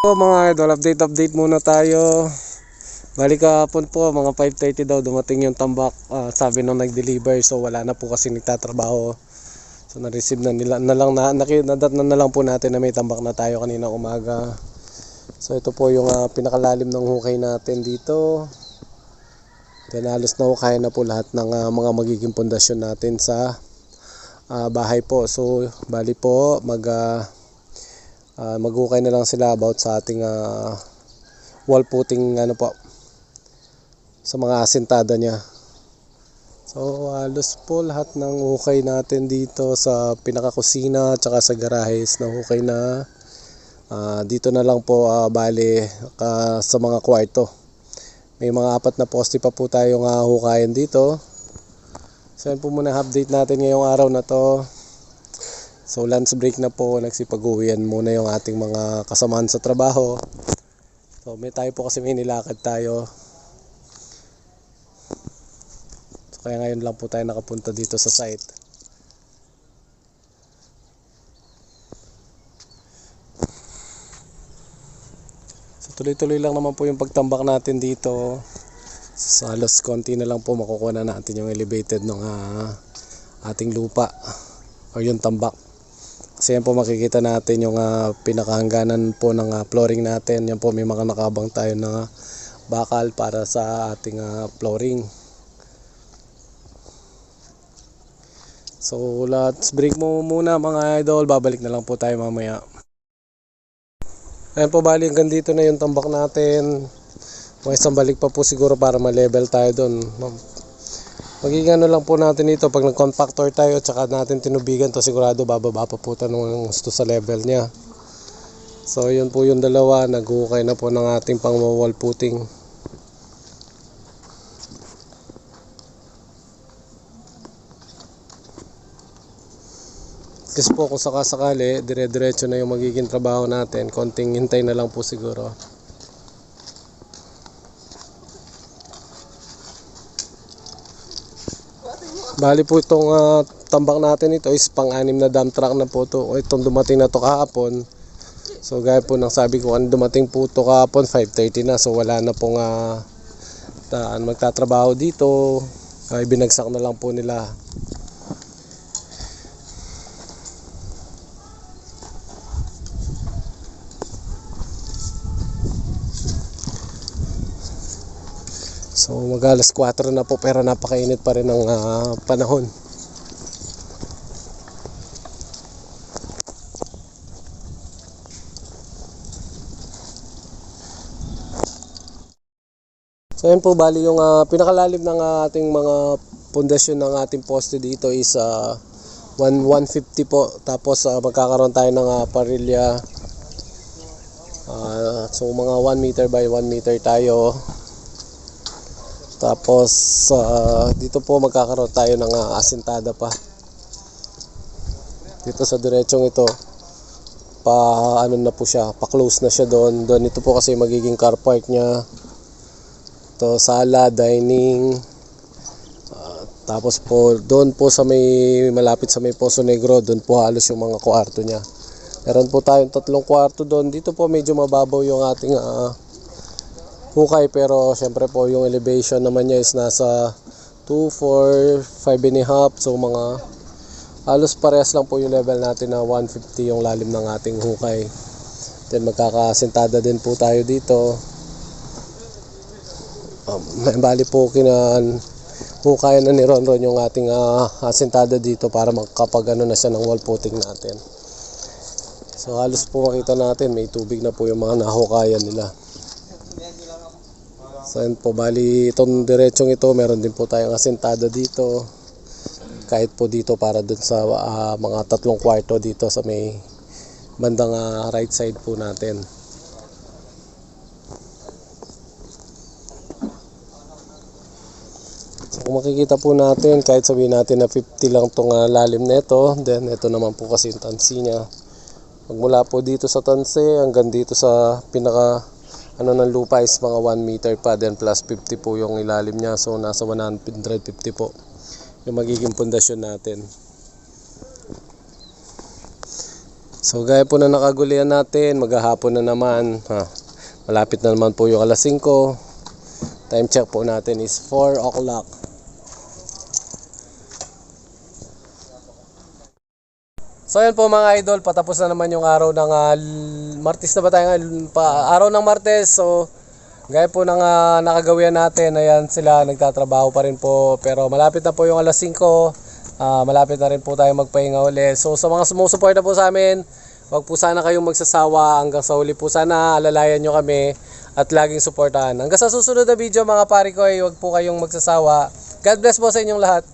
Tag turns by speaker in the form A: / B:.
A: po mga idol, update update muna tayo. Balik kahapon po, mga 5.30 daw dumating yung tambak. Ah, sabi nung nag-deliver, so wala na po kasi nagtatrabaho. So na-receive na nila, na lang na, nadat na, na lang po natin na may tambak na tayo kanina umaga. So ito po yung ah, pinakalalim ng hukay natin dito. Then halos na hukay na po lahat ng ah, mga magiging pundasyon natin sa ah, bahay po. So bali po mag ah, ah, maghukay na lang sila about sa ating ah, wall putting ano po sa mga asintada niya. So halos po lahat ng hukay natin dito sa pinakakusina at saka sa garahes na hukay na. Ah, dito na lang po ah, bali ka- sa mga kwarto. May mga apat na poste pa po tayong uh, hukayan dito. So yan po muna update natin ngayong araw na to. So lunch break na po, nagsipag-uwian muna yung ating mga kasamahan sa trabaho. So may tayo po kasi may nilakad tayo. So kaya ngayon lang po tayo nakapunta dito sa site. So tuloy-tuloy lang naman po yung pagtambak natin dito. Sa halos konti na lang po makukuha na natin yung elevated ng ah, ating lupa or yung tambak. Kasi yan po makikita natin yung ah, pinakahangganan po ng ah, flooring natin. Yan po may mga nakabang tayo na bakal para sa ating ah, flooring. So let's break mo muna mga idol. Babalik na lang po tayo mamaya. Ayan po bali hanggang dito na yung tambak natin. May isang balik pa po siguro para ma-level tayo doon. Magiging ano lang po natin ito pag nag-compactor tayo at saka natin tinubigan to sigurado bababa pa po ito gusto sa level niya. So yun po yung dalawa, naghukay na po ng ating pang wall putting. Kasi po kung sakasakali, dire-diretso na yung magiging trabaho natin. Konting hintay na lang po siguro. Bali po itong ah, tambak natin ito is pang-anim na dump truck na po ito. Itong dumating na to kahapon. So gaya po ng sabi ko, dumating po ito kahapon, 5.30 na. So wala na pong ah, ta- magtatrabaho dito. Ay binagsak na lang po nila. So mag alas 4 na po pero napakainit pa rin ng ah, panahon. So yan po bali yung ah, pinakalalim ng ah, ating mga pundasyon ng ating poste dito is ah, 1 150 po. Tapos ah, magkakaroon tayo ng ah, parilya. Ah, so mga 1 meter by 1 meter tayo. Tapos ah, dito po magkakaroon tayo ng ah, asintada pa. Dito sa diretsong ito pa ano na po siya, pa close na siya doon. Doon ito po kasi magiging car park niya. Ito sala, dining. ah, tapos po doon po sa may malapit sa may Poso Negro, doon po halos yung mga kwarto niya. Meron po tayong tatlong kwarto doon. Dito po medyo mababaw yung ating ah, hukay pero syempre po yung elevation naman niya is nasa 2, 4, 5 and a half. So mga halos parehas lang po yung level natin na 150 yung lalim ng ating hukay. Then magkakasintada din po tayo dito. Um, bali po kinan hukay na ni Ronron yung ating ah, asintada dito para makapag ano na siya ng wall putting natin. So halos po makita natin may tubig na po yung mga nahukayan nila So yun po, bali itong diretsong ito, meron din po tayong asentada dito. Kahit po dito para dun sa ah, mga tatlong kwarto dito sa may bandang ah, right side po natin. So kung makikita po natin, kahit sabihin natin na 50 lang itong ah, lalim nito, then ito naman po kasi yung tansi niya. Magmula po dito sa tansi hanggang dito sa pinaka ano ng lupa is mga 1 meter pa then plus 50 po yung ilalim niya so nasa 150 po yung magiging pundasyon natin So gaya po na nakagulian natin, maghahapon na naman. Ha, malapit na naman po yung alas 5. Time check po natin is 4 o'clock. So yan po mga idol, patapos na naman yung araw ng l- Martes na ba tayo ngayon? Pa, araw ng Martes, so gaya po ng ah, nakagawian natin, ayan sila nagtatrabaho pa rin po. Pero malapit na po yung alas 5, ah, malapit na rin po tayo magpahinga uli. So sa mga sumusuporta po sa amin, wag po sana kayong magsasawa hanggang sa huli po. Sana alalayan nyo kami at laging suportahan. Hanggang sa susunod na video mga pare ko, ay wag po kayong magsasawa. God bless po sa inyong lahat.